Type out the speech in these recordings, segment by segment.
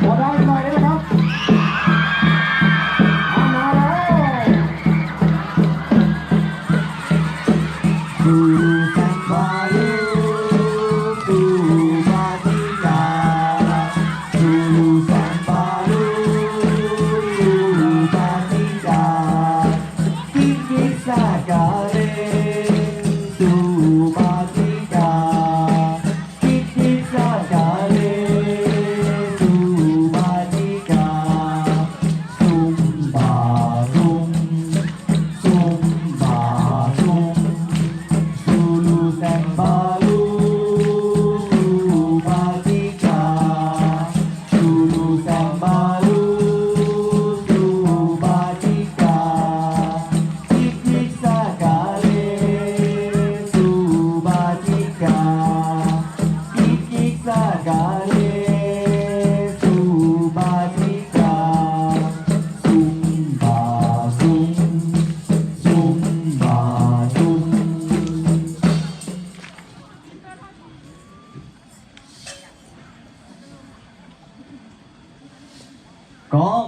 ขอได้หน่อยได้ไหมครับ กอง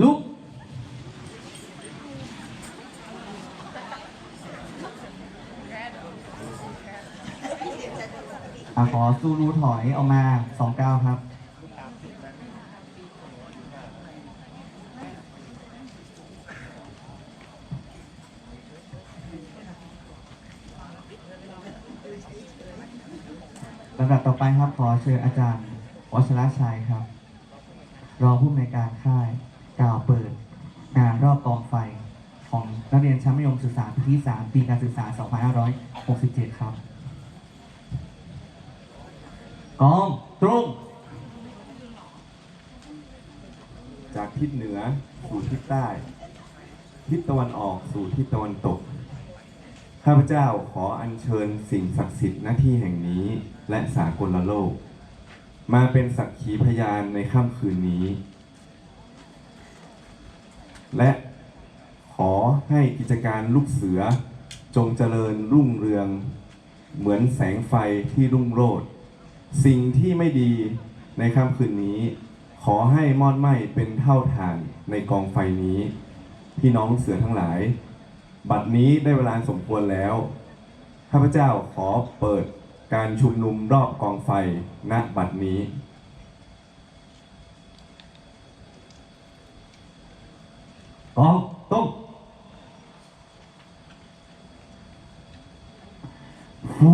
ลุกอะขอซูรูถอยออกมาสองเก้าครับ ลำดับต่อไปครับ ขอเชิญอาจารย์วัชรชัยครับ รองผู้อำนวยการค่ายกล่าวเปิดงานรอบกองไฟของนักเรียนชั้นมัธยมศึกษาปีที่ 3 ปีการศึกษา 2567 ครับ กองตรง จากทิศเหนือสู่ทิศใต้ ทิศตะวันออกสู่ทิศตะวันตก ข้าพเจ้าขออัญเชิญสิ่งศักดิ์สิทธิ์หน้าที่แห่งนี้และสากลโลก มาเป็นสักขีพยานในค่ำคืนนี้ และขอให้กิจการลูกเสือจงเจริญรุ่งเรือง เหมือนแสงไฟที่รุ่งโรจน์สิ่งที่ไม่ดีในค่ำคืนนี้ ขอให้มอดไหม้เป็นเท่าฐานในกองไฟนี้ พี่น้องเสือทั้งหลาย บัดนี้ได้เวลาสมควรแล้ว ข้าพเจ้าขอเปิด การชุมนุมรอบกองไฟณบัดนี้ กองต้งฟู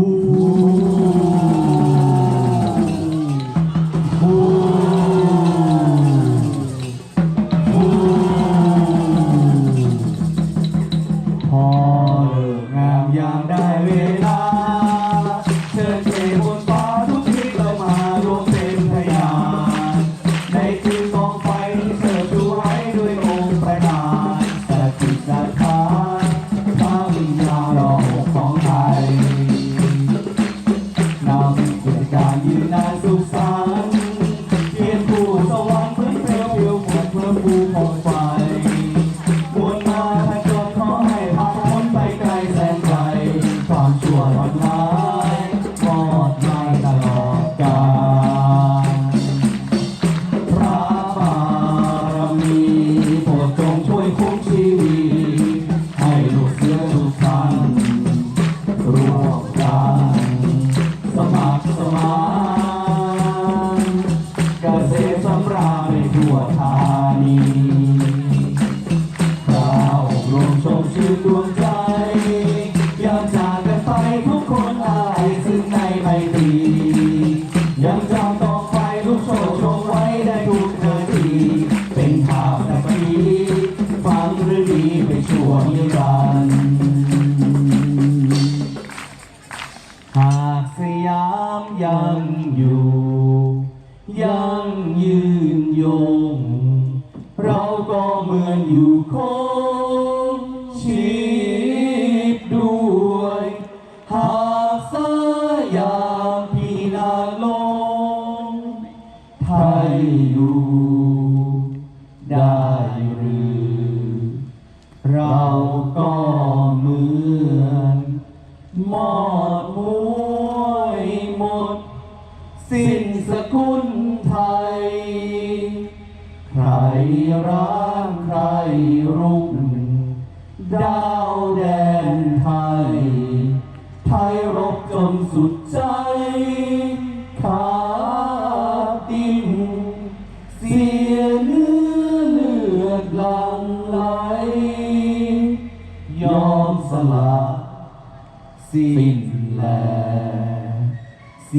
ในทั่วธานีเรารวมชมชื่นดวงใจยามจากกันไปทุกคนอายซึ่งในไมตรียังจำต้องไฟลูกโชว์ชมไว้ได้ทุกนาทีเป็นภาพตะกี้ฟังหรือดีไปชั่วนิรันดร์หากสยามยังอยู่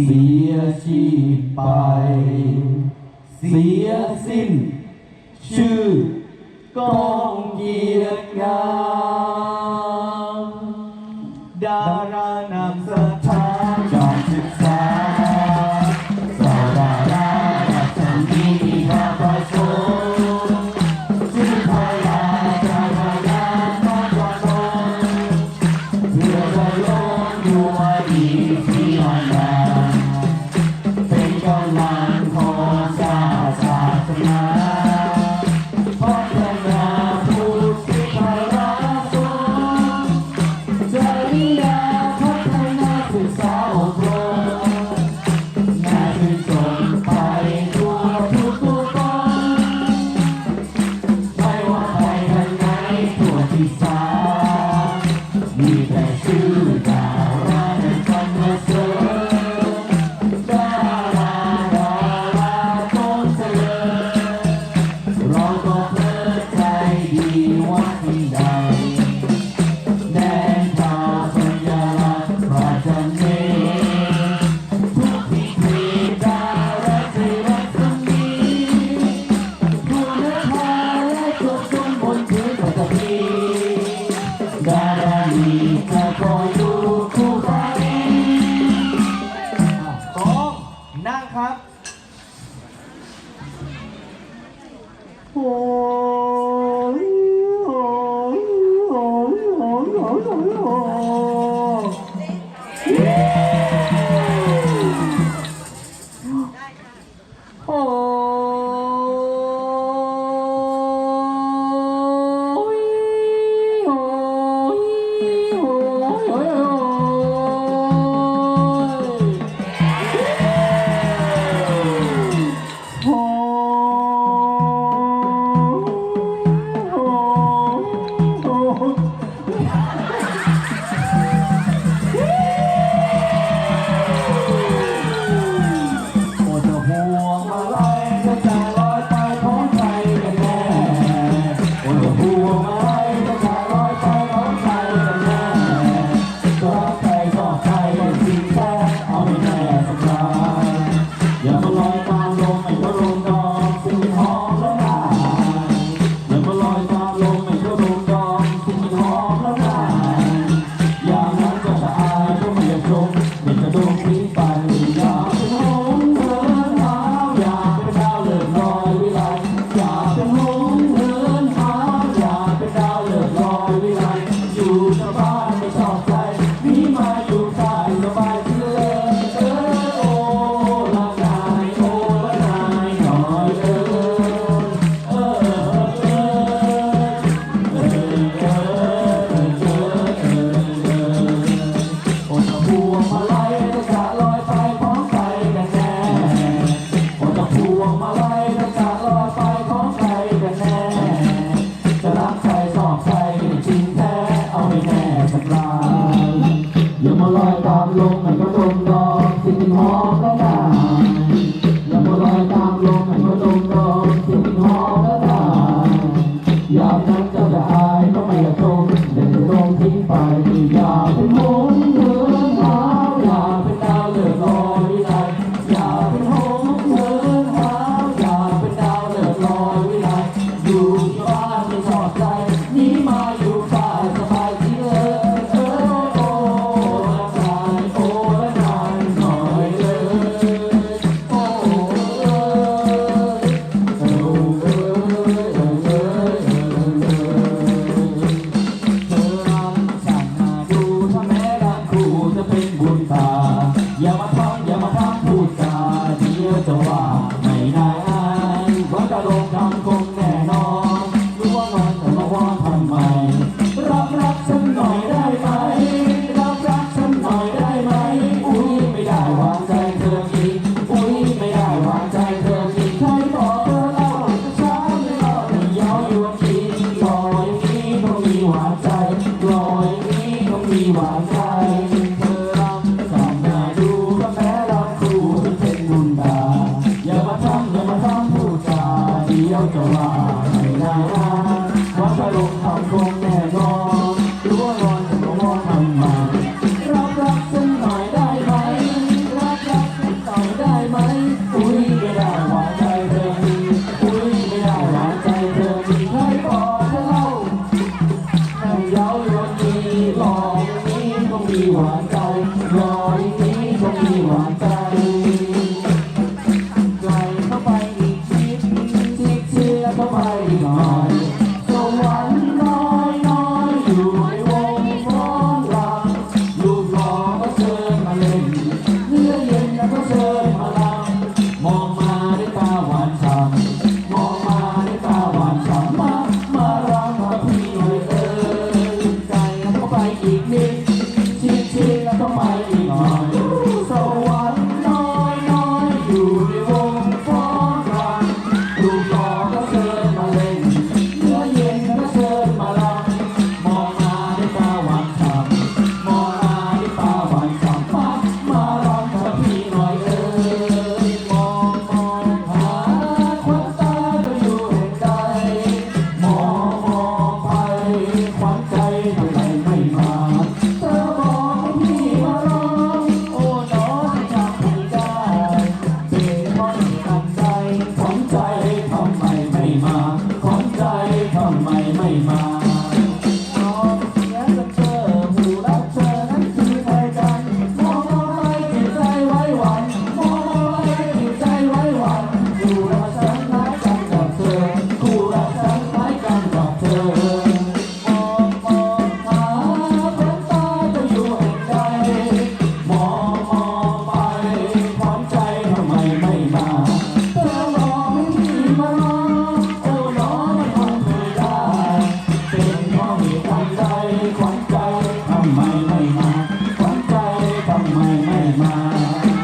เสียชีพไป เสียสิ้น ชื่อกองเกียรติงามดารานำเสนอ Yeah. Дарами тобою My.